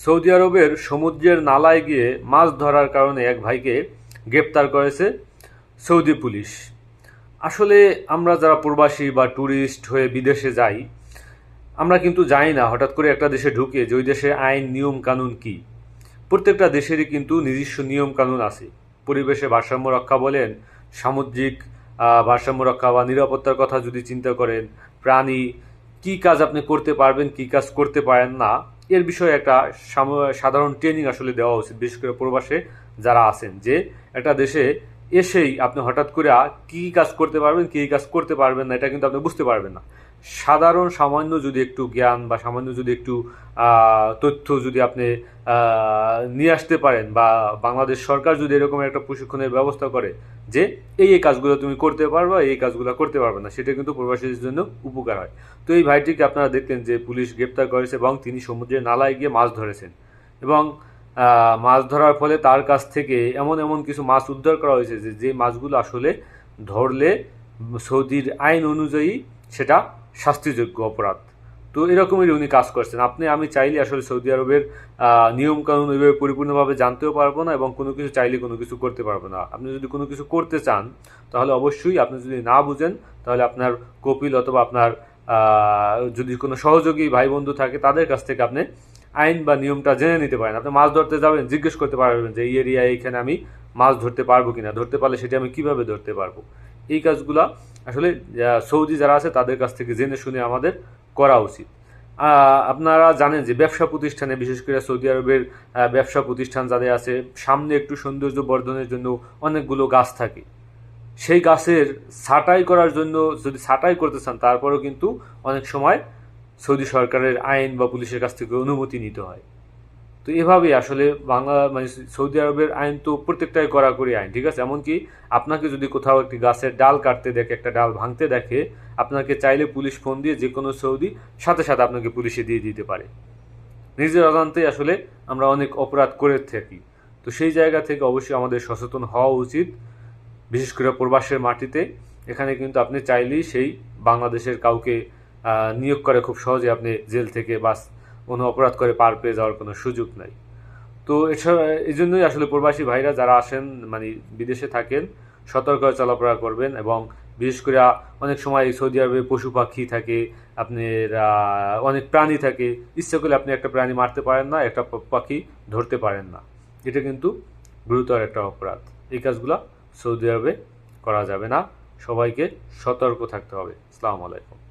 Saudi আরবের সমুদ্রের নালায় গিয়ে মাছ ধরার কারণে এক ভাইকে গ্রেপ্তার করেছে সৌদি পুলিশ। আসলে আমরা যারা প্রবাসী বা ট্যুরিস্ট হয়ে বিদেশে যাই, আমরা কিন্তু যাই না হঠাৎ করে একটা দেশে ঢুকে যে ওই দেশে আইন, নিয়ম, কানুন কি। প্রত্যেকটা দেশেরই কিন্তু নিজস্ব নিয়ম, কানুন আছে। পরিবেশে ভারসাম্য রক্ষা বলেন, সামুদ্রিক ভারসাম্য রক্ষা বা নিরাপত্তার কথা যদি চিন্তা করেন, প্রাণী কি কাজ আপনি করতে পারবেন, কি কাজ করতে পারেন না এর বিষয়ে একটা সাধারণ ট্রেনিং আসলে দেওয়া উচিত, বিশেষ করে প্রবাসে যারা আছেন, যে একটা দেশে এসেই আপনি হঠাৎ করে কি কাজ করতে পারবেন, কি কাজ করতে পারবেন না? এটা কিন্তু আপনি বুঝতে পারবেন না। সাধারণ, সামান্য যদি একটু জ্ঞান বা সামান্য যদি একটু তথ্য যদি আপনি নিয়ে আসতে পারেন বা বাংলাদেশ সরকার যদি এরকম একটা প্রশিক্ষণের ব্যবস্থা করে যে, এই এই কাজগুলো তুমি করতে পারবে এই কাজগুলো করতে পারবে না। সেটা কিন্তু প্রবাসীদের জন্য উপকার হয়। তো এই ভাইটিকে আপনারা দেখলেন যে, পুলিশ গ্রেপ্তার করেছে এবং তিনি সমুদ্রের নালায় গিয়ে মাছ ধরেছেন। এবং মাছ ধরার ফলে তার কাছ থেকে এমন এমন কিছু মাছ উদ্ধার করা হয়েছে যে যে মাছগুলো আসলে ধরলে সৌদির আইন অনুযায়ী সেটা শাস্তিযোগ্য অপরাধ। তো এরকমই উনি কাজ করছেন। আপনি, আমি চাইলে আসলে সৌদি আরবের নিয়মকানুন ওইভাবে পরিপূর্ণভাবে জানতেও পারব না এবং কোনো কিছু চাইলে কোনো কিছু করতে পারব না। আপনি যদি কোনো কিছু করতে চান, তাহলে অবশ্যই আপনি যদি না বুঝেন, তাহলে আপনার কপিল অথবা আপনার যদি কোনো সহযোগী ভাই বন্ধু থাকে, তাদের কাছ থেকে আপনি আইন বা নিয়মটা জেনে নিতে পারেন। আপনি মাছ ধরতে যাবেন, জিজ্ঞেস করতে পারবেন যে, এই এরিয়ায় এইখানে আমি মাছ ধরতে পারব কিনা? ধরতে পারলে সেটা আমি কীভাবে ধরতে পারব? এই কাজগুলা আসলে সৌদি যারা আছে, তাদের কাছ থেকে জেনে শুনে আমাদের করা উচিত। আপনারা জানেন যে, ব্যবসা প্রতিষ্ঠানে, বিশেষ করে সৌদি আরবের ব্যবসা প্রতিষ্ঠান যাদের আছে, সামনে একটু সৌন্দর্য বর্ধনের জন্য অনেকগুলো গাছ থাকে। সেই গাছের ছাঁটাই করার জন্য যদি ছাঁটাই করতে চান, তারপরেও কিন্তু অনেক সময় সৌদি সরকারের আইন বা পুলিশের কাছ থেকে অনুমতি নিতে হয়। তো এভাবেই আসলে বাংলা মানে সৌদি আরবের আইন তো প্রত্যেকটাই কড়াকড়ি আইন, ঠিক আছে? এমনকি আপনাকে যদি কোথাও একটি গাছের ডাল কাটতে দেখে, একটা ডাল ভাঙতে দেখে, আপনাকে চাইলে পুলিশ ফোন দিয়ে যে কোনো সৌদি সাথে সাথে আপনাকে পুলিশে দিয়ে দিতে পারে। নিজের অজান্তে আসলে আমরা অনেক অপরাধ করে থাকি। তো সেই জায়গা থেকে অবশ্যই আমাদের সচেতন হওয়া উচিত। বিশেষ করে প্রবাসের মাটিতে। এখানে কিন্তু আপনি চাইলেই সেই বাংলাদেশের কাউকে নিয়োগ করে খুব সহজে আপনি জেল থেকে বাস কোনো অপরাধ করে পার পেয়ে যাওয়ার কোনো সুযোগ নাই। তো এছাড়া এই জন্যই আসলে প্রবাসী ভাইরা যারা আসেন মানে বিদেশে থাকেন, সতর্ক চলাফেরা করবেন এবং বিশেষ করে অনেক সময় সৌদি আরবে পশু পাখি থাকে, আপনার অনেক প্রাণী থাকে, ইচ্ছে করলে আপনি একটা প্রাণী মারতে পারেন না, একটা পাখি ধরতে পারেন না। এটা কিন্তু গুরুতর একটা অপরাধ। এই কাজগুলো সৌদি আরবে করা যাবে না। সবাইকে সতর্ক থাকতে হবে। আসসালামু আলাইকুম।